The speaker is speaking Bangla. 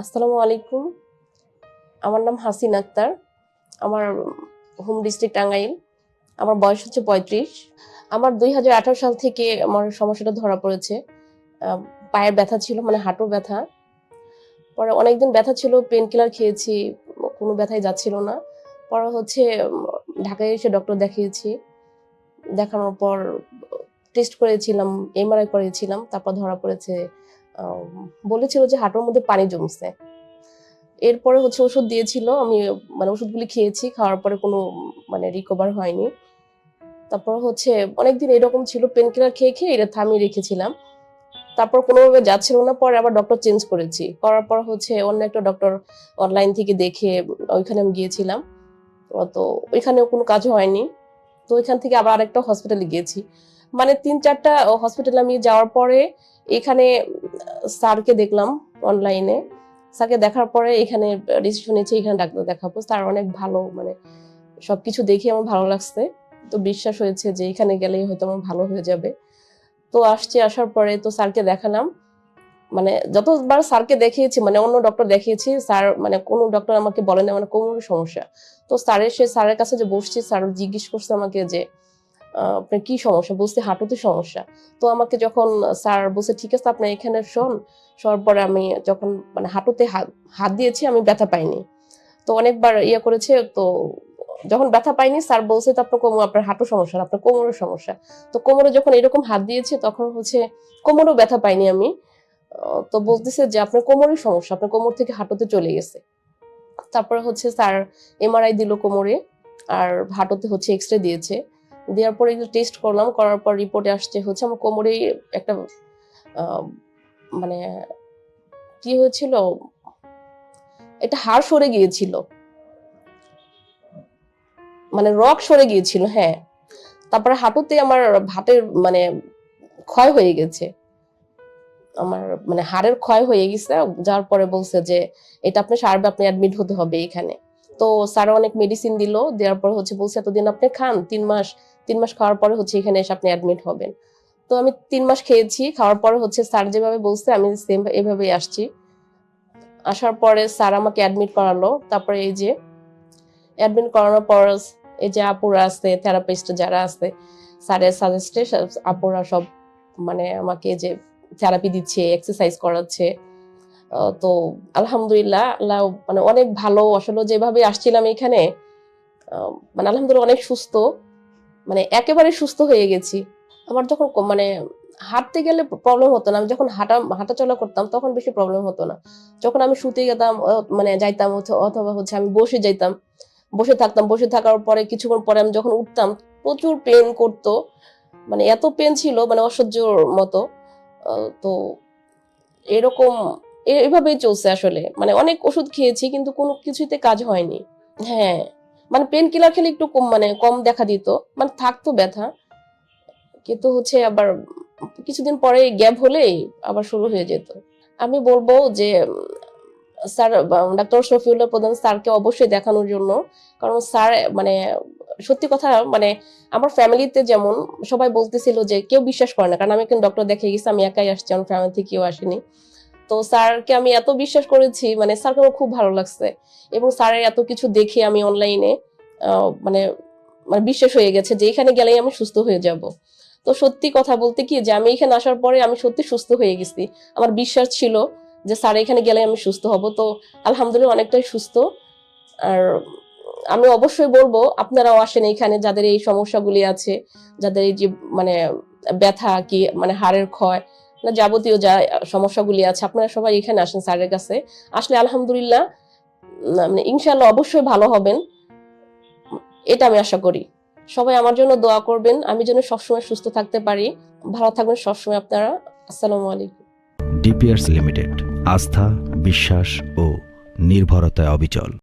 আসসালামু আলাইকুম। আমার নাম হাসিন আক্তার। আমার হোম ডিস্ট্রিক্ট টাঙ্গাইল। আমার বয়স হচ্ছে পঁয়ত্রিশ। আমার দুই হাজার আঠারো সাল থেকে আমার সমস্যাটা ধরা পড়েছে। পায়ের ব্যথা ছিল মানে হাঁটু ব্যথা। পরে অনেকদিন ব্যথা ছিল পেন কিলার খেয়েছি, কোনো ব্যথাই যাচ্ছিল না। পরে হচ্ছে ঢাকায় এসে ডক্টর দেখিয়েছি। দেখানোর পর টেস্ট করেছিলাম এমআরআই করেছিলাম, তারপর ধরা পড়েছে বলেছিল যে হাঁটুর মধ্যে পানি জমছে। এরপরে হচ্ছে ওষুধ দিয়েছিল, আমি মানে ওষুধগুলি খেয়েছি, খাওয়ার পরে কোনো মানে রিকভার হয়নি। তারপর হচ্ছে অনেকদিন এরকম ছিল পেন কিলার খেয়ে খেয়ে এটা থামিয়ে রেখেছিলাম। তারপর কোনোভাবে যাচ্ছিল না, পরে আবার ডক্টর চেঞ্জ করেছি। করার পর হচ্ছে অন্য একটা ডক্টর অনলাইন থেকে দেখে ওইখানে আমি গিয়েছিলাম। তো ওইখানেও কোনো কাজ হয়নি। তো ওইখান থেকে আবার আরেকটা হসপিটালে গিয়েছি। মানে তিন চারটা হসপিটালে আমি যাওয়ার পরে এখানে স্যারকে দেখলাম অনলাইনে স্যারকে দেখার পরে এখানে ডিসিশন নিয়েছে, এখানে ডাক্তার দেখাবো। স্যার অনেক ভালো মানে সবকিছু দেখে আমার ভালো লাগছে। তো বিশ্বাস হয়েছে যে এখানে গেলেই হয়তো আমার ভালো হয়ে যাবে। তো আসছি, আসার পরে তো স্যারকে দেখালাম। মানে যতবার স্যারকে দেখিয়েছি মানে অন্য ডক্টর দেখিয়েছি, স্যার মানে কোনো ডক্টর আমাকে বলে না মানে কোমরের সমস্যা। তো স্যারের সে স্যারের কাছে যে বসছি, স্যার জিজ্ঞেস করছে আমাকে যে আপনার কি সমস্যা? বলতে হাঁটুতে সমস্যা। তো আমাকে যখন, স্যার বলছে, ঠিক আছে, আপনি এখানে শোন। শোয়ার পরে আমি যখন মানে হাঁটুতে হাত দিয়েছি, আমি ব্যথা পাইনি। তো অনেকবার ইয়ে করেছে, তো যখন ব্যথা পাইনি, স্যার বলছে, তো আপনার কোমর, আপনার হাঁটু সমস্যা আপনার কোমরের সমস্যা। তো কোমরে যখন এরকম হাত দিয়েছে, তখন হচ্ছে কোমরেও ব্যথা পাইনি আমি। তো বলতেছে যে, আপনার কোমরের সমস্যা, আপনার কোমর থেকে হাঁটুতে চলে গেছে। তারপরে হচ্ছে স্যার এমআরআই দিল কোমরে, আর হাঁটুতে হচ্ছে এক্স রে দিয়েছে। দেওয়ার পরে টেস্ট করলাম, করার পর রিপোর্টে আসছে হচ্ছে আমার কোমরে একটা মানে কি হয়েছিল? এটা হাড় সরে গিয়েছিল। মানে রক সরে গিয়েছিল হ্যাঁ। তারপরে হাঁটুতে আমার হাতের মানে ক্ষয় হয়ে গেছে। আমার মানে হাড়ের ক্ষয় হয়ে গেছে যার পরে বলছে যে, এটা আপনি সারবে আপনি অ্যাডমিট হতে হবে এখানে। তো স্যার অনেক মেডিসিন দিল, দেওয়ার পর হচ্ছে বলছে, এতদিন আপনি খান, তিন মাস তিন মাস খাওয়ার পরে হচ্ছে এখানে এসে আপনি অ্যাডমিট হবেন। তো আমি তিন মাস খেয়েছি, খাওয়ার পরে হচ্ছে স্যার যেভাবে বলছে, আমি সেম এভাবেই আসছি। আসার পরে স্যার আমাকে অ্যাডমিট করালো, তারপরে এই যে অ্যাডমিট করানোর পর এই যে আপুরা আছে থেরাপিস্ট যারা আছে, স্যারের সাজেস্টে আপুরা সব মানে আমাকে যে থেরাপি দিচ্ছে এক্সারসাইজ করাচ্ছে। তো আলহামদুলিল্লাহ, আল্লাহ মানে অনেক ভালো, আসলে যেভাবে আসছিলাম এখানে মানে আলহামদুলিল্লাহ অনেক সুস্থ। মানে একেবারে সুস্থ হয়ে গেছি। আমার যখন মানে হাঁটতে গেলে প্রবলেম হতো না। আমি যখন হাঁটা, হাঁটাচলা করতাম তখন বেশি প্রবলেম হতো না। যখন আমি শুতে যেতাম মানে যাইতাম অথ- অথবা হচ্ছে আমি বসে যাইতাম, বসে থাকতাম, বসে থাকার পরে কিছুক্ষণ পরে আমি যখন উঠতাম, প্রচুর পেন করতো। মানে এত পেন ছিল মানে অসহ্যর মতো। তো এরকম এভাবেই চলছে আসলে। মানে অনেক ওষুধ খেয়েছি কিন্তু কোনো কিছুতে কাজ হয়নি। হ্যাঁ। মানে পেন কিলার খেলে একটু কম মানে কম দেখা দিত। মানে থাকতো ব্যথা। কিন্তু হচ্ছে আবার কিছুদিন পরে গ্যাপ হলেই আবার শুরু হয়ে যেত। আমি বলব যে, স্যার ডাক্তার শফিউল্লাহ প্রধান স্যারকে অবশ্যই দেখানোর জন্য। কারণ স্যার মানে সত্যি কথা মানে আমার ফ্যামিলিতে যেমন সবাই বলতেছিল যে, কেউ বিশ্বাস করে না। কারণ আমি কিন্তু ডক্টর দেখে গেছি, আমি একাই আসছি, আমার ফ্যামিলি থেকে কেউ আসেনি। তো স্যারকে আমি এত বিশ্বাস করেছি মানে স্যারকে আমার খুব ভালো লাগছে। এবং স্যারের এত কিছু দেখে আমি অনলাইনে মানে মানে বিশ্বাস হয়ে গেছে যে এখানে গেলেই আমি সুস্থ হয়ে যাব। তো সত্যি কথা বলতে কি, যে আমি এখানে আসার পরে আমি সত্যি সুস্থ হয়ে গেছি। আমার বিশ্বাস ছিল যে স্যার এখানে গেলে আমি সুস্থ হব। তো আলহামদুলিল্লাহ অনেকটাই সুস্থ। আর আমি অবশ্যই বলব, আপনারাও আসেন এখানে, যাদের এই সমস্যাগুলি আছে, যাদের এই যে মানে ব্যথা কি মানে হাড়ের ক্ষয় না, যাবতীয় যা সমস্যাগুলি আছে, আপনারা সবাই এখানে আসেন স্যারের কাছে। আসলে আলহামদুলিল্লাহ মানে ইনশাল্লাহ অবশ্যই ভালো হবেন। এটা আমি আশা করি। সবাই আমার জন্য দোয়া করবেন, আমি যেন সবসময় সুস্থ থাকতে পারি। ভালো থাকবেন সবসময় আপনারা। আসসালামু আলাইকুম। ডিপিয়ার্স লিমিটেড, আস্থা, বিশ্বাস ও নির্ভরতায় অবিচল।